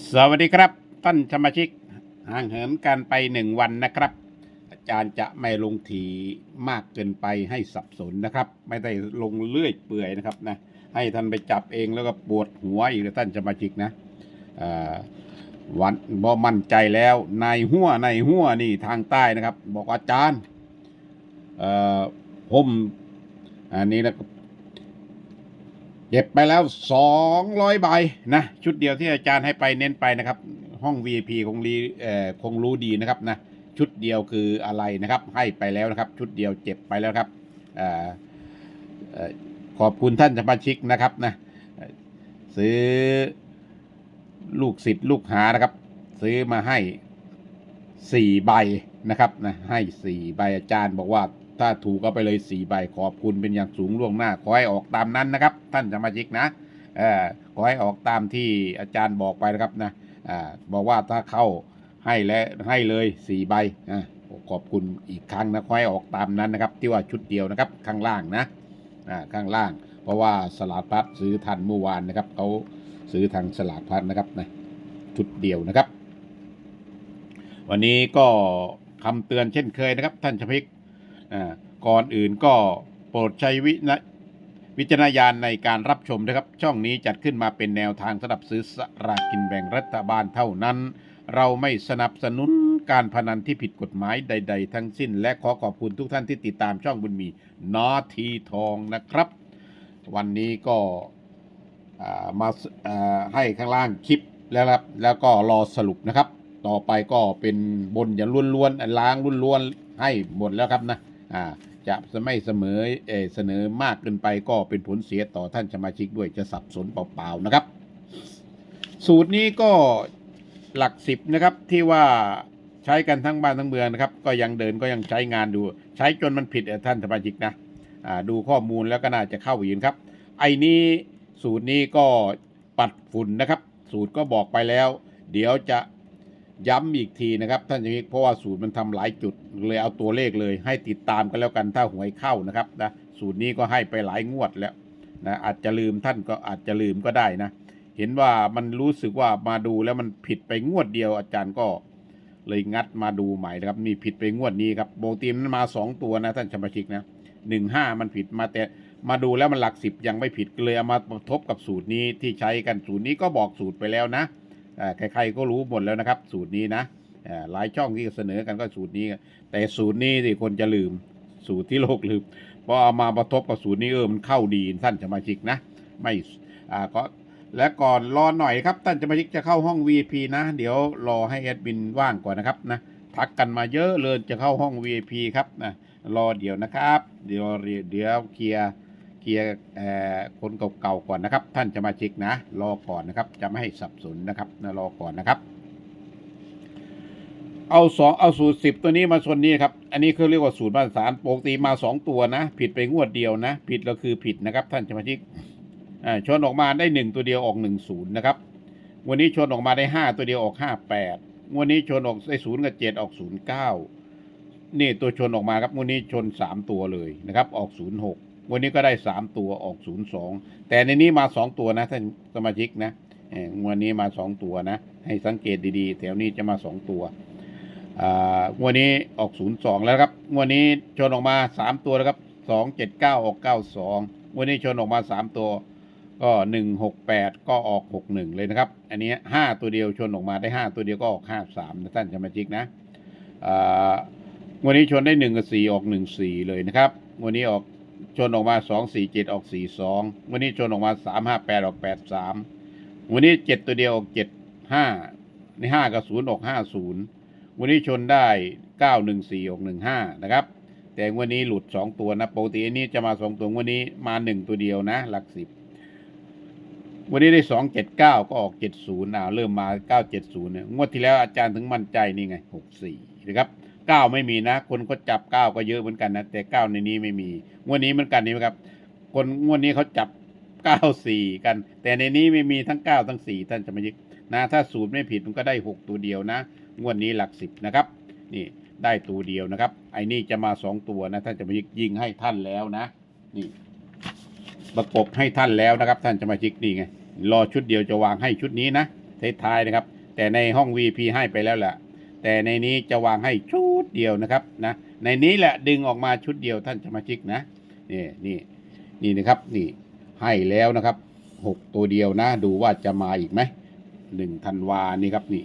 สวัสดีครับท่านสมาชิกห่างเหินกันไปหนึ่งวันนะครับ อาจารย์จะไม่ลงถีมากเกินไปให้สับสนนะครับ ไม่ได้ลงเลื่อยเปื่อยนะครับนะให้ท่านไปจับเองแล้วก็ปวดหัวอีกท่านสมาชิกนะวันบอมั่นใจแล้วนายหัวนายหัวนี่ทางใต้นะครับ บอกอาจารย์เอ่อผมอันนี้นะ เก็บไปแล้วสองร้อยใบนะ ชุดเดียวที่อาจารย์ให้ไปเน้นไปนะครับ ห้อง VIP คงรีเอ่อคงรู้ดีนะครับนะ ชุดเดียวคืออะไรนะครับ ให้ไปแล้วนะครับ ชุดเดียวเจ็บไปแล้วครับเอ่อเอ่อขอบคุณท่านสมาชิกนะครับนะซื้อลูกศิษย์ลูกหานะครับ ซื้อมาให้สี่ใบนะครับนะให้สี่ใบอาจารย์บอกว่า ถ้าถูกก็ไปเลยสี่ใบขอบคุณเป็นอย่างสูงล่วงหน้า ขอให้ออกตามนั้นนะครับ ท่านสมาชิกนะเออขอให้ออกตามที่อาจารย์บอกไปนะครับนะอ่าบอกว่าถ้าเข้าให้และให้เลยสี่ใบอขอบคุณอีกครั้งนะขอให้ออกตามนั้นนะครับ ที่ว่าชุดเดียวนะครับข้างล่างนะอ่าข้างล่าง เพราะว่าสลากพลัดซื้อทันเมื่อวานนะครับเขาซื้อทางสลากพลัดนะครับนะชุดเดียวนะครับ วันนี้ก็คำเตือนเช่นเคยนะครับ ท่านชพิก ก่อนอื่นก็โปรดใช้วินะวิจารณญาณในการรับชมนะครับ ช่องนี้จัดขึ้นมาเป็นแนวทางสำหรับซื้อสลากกินแบ่งรัฐบาลเท่านั้น เราไม่สนับสนุนการพนันที่ผิดกฎหมายใด ๆ ทั้งสิ้น และขอขอบคุณทุกท่านที่ติดตามช่องบุญมีนาทีทองนะครับ วันนี้ก็มาาให้ข้างล่างคลิปแล้วครับแล้วก็รอสรุปนะครับ ต่อไปก็เป็นบนอย่างล้วนๆล้างล้วนๆให้หมดแล้วครับนะ อ่าจะไม่เสมอเอเสนอมากเกินไปก็เป็นผลเสียต่อท่านสมาชิกด้วยจะสับสนเปล่าๆนะครับ สูตรนี้ก็หลักสิบนะครับที่ว่าใช้กันทั้งบ้านทั้งเมืองนะครับ ก็ยังเดินก็ยังใช้งานดู ใช้จนมันผิดท่านสมาชิกนะดูข้อมูลแล้วก็น่าจะเข้าอีกครับ ไอ้นี้สูตรนี้ก็ปัดฝุ่นนะครับ สูตรก็บอกไปแล้ว เดี๋ยวจะ ย้ำอีกทีนะครับท่านสมาชิกเพราะว่าสูตรมันทำหลายจุดเลยเอาตัวเลขเลย ให้ติดตามกันแล้วกันถ้าหวยเข้านะครับนะสูตรนี้ก็ให้ไปหลายงวดแล้วนะอาจจะลืมท่านก็อาจจะลืมก็ได้นะ เห็นว่ามันรู้สึกว่ามาดูแล้วมันผิดไปงวดเดียว อาจารย์ก็เลยงัดมาดูใหม่นะครับนี่ผิดไปงวดนี้ครับโบตีมนั้นมาสองตัวนะท่านสมาชิกนะหนึ่งห้ามันผิดมาแต่มาดูแล้วมันหลักสิบยังไม่ผิดเลยเอามาทบกับสูตรนี้ที่ใช้กันสูตรนี้ก็บอกสูตรไปแล้วนะ ใครๆก็รู้หมดแล้วนะครับ สูตรนี้นะหลายช่องที่เสนอกันก็สูตรนี้ แต่สูตรนี้ที่คนจะลืม สูตรที่โลกลืมพอเอามาประทบกับสูตรนี้เออมันเข้าดีท่านสมาชิกนะ ไม่อ่าก็และก่อนรอหน่อยครับท่านจะมาชิกจะเข้าห้อง VIP นะ เดี๋ยวรอให้แอดมินว่างก่อนนะครับนะทักกันมาเยอะเลยจะเข้าห้อง VIP ครับนะรอเดี๋ยวนะครับ เดี๋ยวเดี๋ยวเคลียร์ เคลียร์คนเก่าๆก่อนนะครับ ท่านจะมาชิกนะรอก่อนนะครับ จะไม่ให้สับสนนะครับนะรอก่อนนะครับ เอาสองเอาสูตรสิบตัวนี้มาชนนี้ครับ อันนี้เขาเรียกว่าสูตรมาตรฐานปกติมาสองตัวนะ ผิดไปงวดเดียวนะ ผิดก็คือผิดนะครับ ท่านจะมาชิกอ่าชนออกมาได้หนึ่งตัวเดียวออกหนึ่งศูนย์นะครับวันนี้ชนออกมาได้ห้าตัวเดียวออกห้าแปดวันนี้ชนออกได้ศูนย์กับเจ็ดออกศูนย์เก้านี่ตัวชนออกมาครับวันนี้ชนสามตัวเลยนะครับ ออกศูนย์หก วันนี้ก็ได้สามตัวออกศูนย์สองแต่ในนี้มาสองตัวนะท่านสมาชิกนะเอ่อวันนี้มาสองตัวนะ ให้สังเกตดีๆ แถวนี้จะมาสองตัวอ่างวันนี้ออกศูนย์สองแล้วครับงวันนี้ชนออกมาสามตัวแล้วครับสองเจ็ดเก้าออกเก้าสองวันนี้ชนออกมาสามตัวก็หนึ่งหกแปดก็ออกหกหนึ่งเลยนะครับ อันนี้ห้าตัวเดียวชนออกมาได้ห้าตัวเดียวก็ออกห้าสามนะท่านสมาชิกนะอ่าวันนี้ชนได้หนึ่งกับสี่ออกหนึ่งสี่เลยนะครับ วันนี้ออก ชนออกมาสองสี่เจ็ดออกสี่สองวันนี้ชนออกมาสามห้าแปดออกแปดสามวันนี้เจ็ดตัวเดียวออกเจ็ดห้าในห้ากับศูนย์ออกห้าศูนย์วันนี้ชนได้เก้าหนึ่งสี่ออกหนึ่งห้านะครับ แต่วันนี้หลุดสองตัวนะปกติอันนี้จะมาสองตัววันนี้มาหนึ่งตัวเดียวนะ หลักสิบวันนี้ได้สองเจ็ดเก้าก็ออกเจ็ดศูนย์อ่าเริ่มมาเก้าเจ็ดศูนย์เนี่ยงวดที่แล้วอาจารย์ถึงมั่นใจนี่ไงหกสี่นะครับ ก้าไม่มีนะ คนก็จับเก้าก็เยอะเหมือนกันนะแต่เก้าในนี้ไม่มีงวดนี้เหมือนกันนี่ครับ คนงวดนี้เขาจับเก้าสี่กัน แต่ในนี้ไม่มีทั้งเก้าทั้งสี่ท่านจะมายึดนะถ้าสูตรไม่ผิดมันก็ได้หกตัวเดียวนะงวดนี้หลักสิบนะครับ นี่ได้ตัวเดียวนะครับ ไอ้นี่จะมาสองตัวนะท่านจะมายิงยิงให้ท่านแล้วนะ นี่ ประกบให้ท่านแล้วนะครับ ท่านจะมาชิกนี่ไงรอชุดเดียวจะวางให้ชุดนี้นะท้ายๆนะครับ แต่ในห้อง VP ให้ไปแล้วแหละ แต่ในนี้จะวางให้ชุดเดียวนะครับนะในนี้แหละดึงออกมาชุดเดียวท่านสมาชิกนะนี่นี่นี่นะครับนี่ให้แล้วนะครับหกตัวเดียวนะ ดูว่าจะมาอีกไหมหนึ่งธันวานี่ครับนี่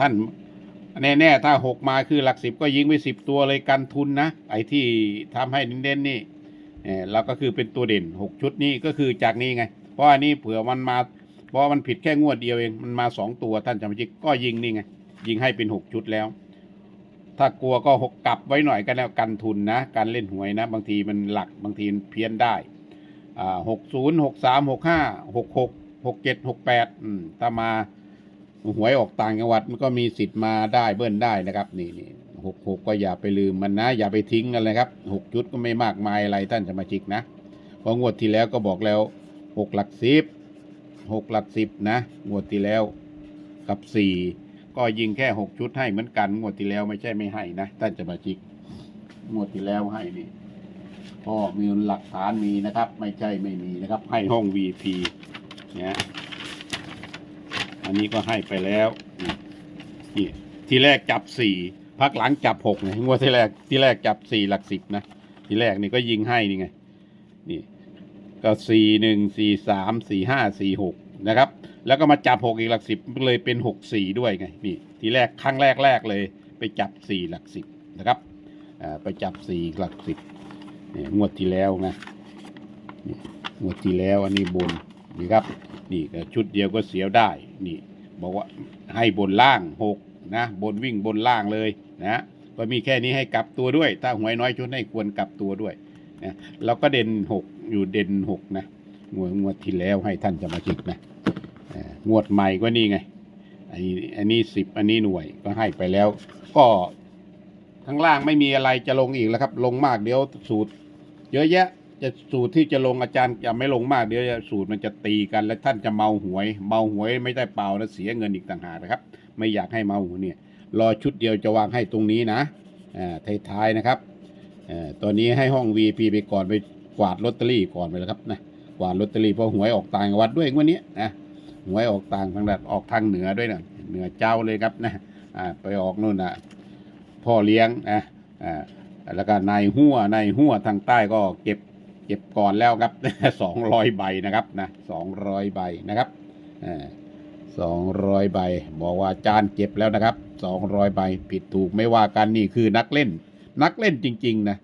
ท่านแน่ๆถ้าหกมาคือหลักสิบก็ยิงไปสิบตัวเลยกันทุนนะไอ้ที่ทำให้เน้นๆนี่เออเราก็คือเป็นตัวเด่นหกชุดนี้ก็คือจากนี้ไง เพราะอันนี้เผื่อมันมาเพราะมันผิดแค่งวดเดียวเองมันมาสองตัวท่านจำจิกก็ยิงนี่ไง ยิงให้เป็นหกชุดแล้ว ถ้ากลัวก็หกกลับไว้หน่อยก็แล้วกันทุนนะ การเล่นหวยนะ บางทีมันหลักบางทีมันเพี้ยนได้อ่าหกศูนย์หกสามหกห้าหกหกหกเจ็ดหกแปดอืมถ้ามาหวยออกต่างจังหวัดมันก็มีสิทธิ์มาได้เบิ้ลได้นะครับ นี่นี่หกหกก็อย่าไปลืมมันนะ อย่าไปทิ้งกันเลยครับหกชุดก็ไม่มากมายอะไรท่านสมาชิกนะเพราะงวดที่แล้วก็บอกแล้วหกหลักสิบหกหลักสิบนะงวดที่แล้วกับสี่ ก็ยิงแค่หกชุดให้เหมือนกัน งวดที่แล้วไม่ใช่ไม่ให้นะท่านสมาชิก งวดที่แล้วให้นี่ก็มีหลักฐานมีนะครับ ไม่ใช่ไม่มีนะครับ ให้ห้อง VP เนี่ยอันนี้ก็ให้ไปแล้วนี่นี่ทีแรกจับสี่พักหลังจับหกไงงวดที่แรกที่แรกจับสี่หลักสิบนะทีแรกนี่ก็ยิงให้นี่ไงนี่ก็สี่หนึ่งสี่สามสี่ห้าสี่หกนะครับ แล้วก็มาจับหกอีกหลักสิบเลยเป็นหกสี่ด้วยไงนี่ทีแรกครั้งแรกแรกเลย ไปจับสี่หลักสิบนะครับไปจับสี่หลักสิบนี่งวดที่แล้วนะงวดที่แล้วอันนี้บนนี่ครับนี่ชุดเดียวก็เสียวได้นี่บอกว่าให้บนล่างหกนะบนวิ่งบนล่างเลยนะก็มีแค่นี้ให้กลับตัวด้วย ถ้าหวยน้อยชุดให้ควรกลับตัวด้วยนะเราก็เด่นหกอยู่เด่นหกนะงวดงวดที่แล้วให้ท่านจะมาจิกนะ งวดใหม่ก็นี่ไง อันนี้อันนี้สิบอันนี้หน่วยก็ให้ไปแล้ว ก็ข้างล่างไม่มีอะไรจะลงอีกแล้วครับ ลงมากเดี๋ยวสูตร เยอะแยะ จะสูตรที่จะลงอาจารย์จะไม่ลงมากเดี๋ยวสูตรมันจะตีกัน แล้วท่านจะเมาหวย เมาหวยไม่ได้เปล่านะเสียเงินอีกต่างหากนะครับ ไม่อยากให้เมาหวยเนี่ยรอชุดเดียวจะวางให้ตรงนี้นะอ่าท้ายๆนะครับเอ่อตัวนี้ให้ห้อง VP ไปก่อนไปกวาดลอตเตอรี่ก่อนไปแล้วครับนะกวาดลอตเตอรี่พราะหวยออกต่างจังหวัดด้วยวันนี้นะ หวยออกต่างทางดัดออกทางเหนือด้วยนะเหนือเจ้าเลยครับนะไปออกนู่นนะพ่อเลี้ยงนะอ่าแล้วก็นายหัวนายหัวทางใต้ก็เก็บเก็บก่อนแล้วครับสองร้อยใบนะครับนะสองร้อยใบนะครับสองร้อยใบ บอกว่าจานเก็บแล้วนะครับสองร้อยใบผิดถูกไม่ว่ากันนี่คือนักเล่น นักเล่นจริง ๆ นะ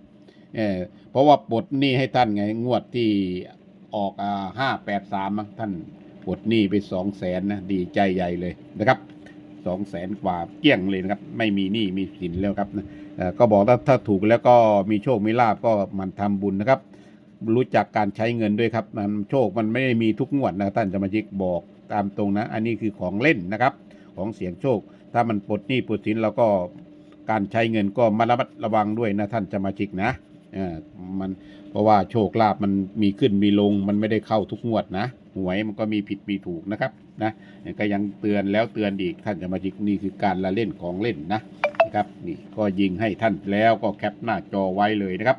เออเพราะว่าปลดหนี้ให้ท่านไงงวดที่ออกอ่าห้าแปดสามท่าน ปลดหนี้ไปสองแสนนะดีใจใหญ่เลยนะครับสองแสนกว่าเกี้ยงเลยนะครับ ไม่มีหนี้มีสินแล้วครับนะก็บอกถ้าถ้าถูกแล้วก็มีโชคมีลาบก็มันทำบุญนะครับ รู้จักการใช้เงินด้วยครับมันโชคมันไม่ได้มีทุกงวดนะท่านสมาชิกบอกตามตรงนะ อันนี้คือของเล่นนะครับ ของเสียงโชค ถ้ามันปลดหนี้ปลดสินเราก็การใช้เงินก็มาระมัดระวังด้วยนะท่านสมาชิกนะ มันเพราะว่าโชคลาภมันมีขึ้นมีลง มันไม่ได้เข้าทุกงวดนะหวยมันก็มีผิดมีถูกนะครับนะก็ยังเตือนแล้วเตือนอีกท่านสมาชิกนี่คือการละเล่นของเล่นนะนะครับนี่ก็ยิงให้ท่านแล้วก็แคปหน้าจอไว้เลยนะครับ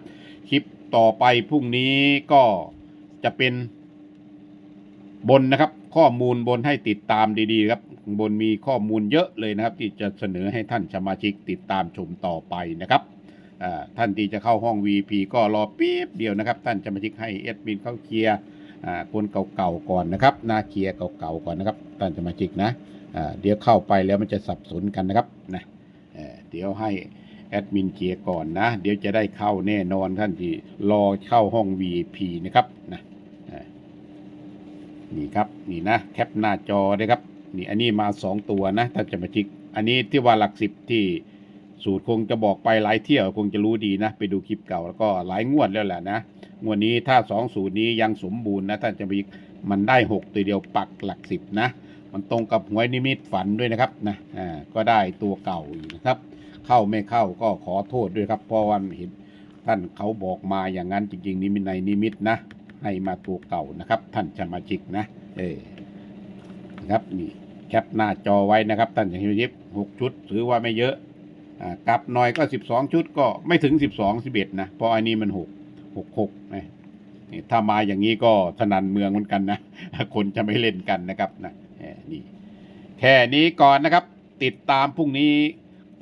คลิปต่อไปพรุ่งนี้ก็จะเป็นบนนะครับ ข้อมูลบนให้ติดตามดีๆครับบนมีข้อมูลเยอะเลยนะครับ ที่จะเสนอให้ท่านสมาชิกติดตามชมต่อไปนะครับ ท่านที่จะเข้าห้อง VP ก็รอปี๊บเดียวนะครับ ท่านสมาชิกให้เอดมินเข้าเคลียร์คนเก่าๆก่อนนะครับหน้าเคลียร์เก่าๆก่อนนะครับ ท่านสมาชิกนะเดี๋ยวเข้าไปแล้วมันจะสับสนกันนะครับนะเดี๋ยวให้แอดมินเคลียร์ก่อนนะ เดี๋ยวจะได้เข้าแน่นอนท่านที่รอเข้าห้อง VIP นะครับนะนี่ครับนี่นะแคปหน้าจอเลยครับนี่อันนี้มาสองตัวนะท่านจะมาจิก อันนี้ที่ว่าหลักสิบที่ สูตรคงจะบอกไปหลายเที่ยวคงจะรู้ดีนะ ไปดูคลิปเก่าแล้วก็หลายงวดแล้วแหละนะงวดนี้ถ้าสองสูตรนี้ยังสมบูรณ์นะท่านจะมาจิกมันได้หกตัวเดียวปักหลักสิบนะ มันตรงกับหวยนิมิตฝันด้วยนะครับนะอ่าก็ได้ตัวเก่าอยู่นะครับ เข้าไม่เข้าก็ขอโทษด้วยครับเพราะวันเห็นท่านเขาบอกมาอย่างนั้นจริง ๆนิมิตในนิมิตนะ ให้มาตัวเก่านะครับ ท่านจะมาจิกนะเออนะครับนี่แคปหน้าจอไว้นะครับท่านอย่างยิบหกชุดถือว่าไม่เยอะ กลับหน่อยก็สิบสองชุดก็ไม่ถึงสิบสองสิบเอ็ดนะ เพราะอันนี้มันหกหกหกนะนี่ถ้ามาอย่างนี้ก็สนันเมืองเหมือนกันนะ คนจะไม่เล่นกันนะครับนะนี่แค่นี้ก่อนนะครับ ติดตามพรุ่งนี้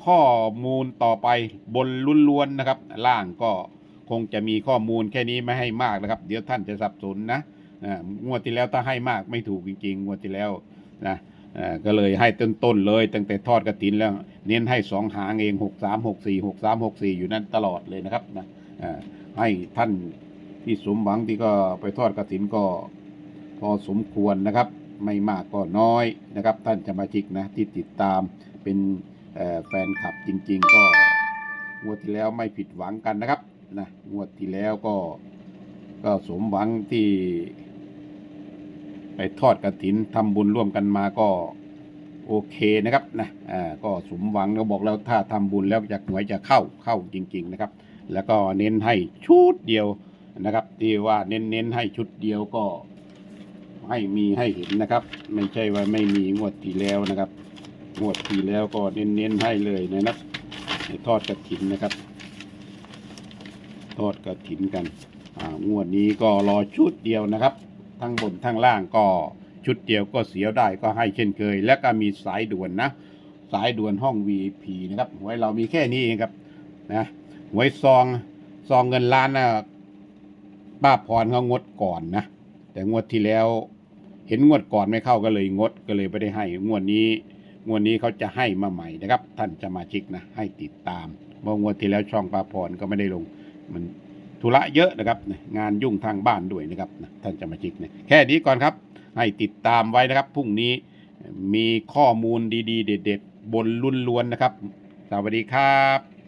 ข้อมูลต่อไปบนล้วนๆนะครับ ล่างก็คงจะมีข้อมูลแค่นี้ไม่ให้มากนะครับ เดี๋ยวท่านจะสับสนนะอ่างวดที่แล้วถ้าให้มากไม่ถูกจริงๆงวดที่แล้วนะอ่าก็เลยให้ต้นๆเลย ตั้งแต่ทอดกระถินแล้ว เน้นให้สองหางเองหกสามหกสี่หกสามหกสี่อยู่นั่นตลอดเลยนะครับนะให้ท่านที่สมหวังที่ก็ไปทอดกระถินก็พอสมควรนะครับ ไม่มากก็น้อยนะครับ ท่านสมาชิกนะที่ติดตามเป็นแฟนคลับจริง ๆ ก็งวดที่แล้วไม่ผิดหวังกันนะครับนะงวดที่แล้วก็ก็สมหวังที่ไปทอดกระถินทำบุญร่วมกันมาก็ โอเคนะครับนะอ่าก็สมหวังเราบอกแล้วถ้าทำบุญแล้วจะหวยจะเข้าเข้าจริง ๆนะครับ แล้วก็เน้นให้ชุดเดียวนะครับ ที่ว่าเน้นเน้นให้ชุดเดียวก็ให้มีให้เห็นนะครับ ไม่ใช่ว่าไม่มีงวดที่แล้วนะครับงวดที่แล้วก็เน้นเน้นให้เลยนะครับให้ทอดกระถินนะครับ ทอดกระถินกันอ่างวดนี้ก็รอชุดเดียวนะครับ ทั้งบนทั้งล่างก็ ชุดเดียวก็เสียวได้ก็ให้เช่นเคย และก็มีสายด่วนนะ สายด่วนห้อง VIP นะครับหวยเรามีแค่นี้เองครับนะหวยซองซองเงินล้านนะป้าพรเขางดก่อนนะ แต่งวดที่แล้ว เห็นงวดก่อนไม่เข้าก็เลยงดก็เลยไม่ได้ให้งวดนี้งวดนี้เขาจะให้มาใหม่นะครับ ท่านจะมาชิกนะ ให้ติดตามเพราะงวดที่แล้วช่องป้าพรก็ไม่ได้ลง มันธุระเยอะนะครับ งานยุ่งทางบ้านด้วยนะครับท่านจะมาชิกนะแค่นี้ก่อนครับ ให้ติดตามไว้นะครับพรุ่งนี้มีข้อมูลดีๆ เด็ด ๆ บนลุ่นล้วนนะครับ สวัสดีครับ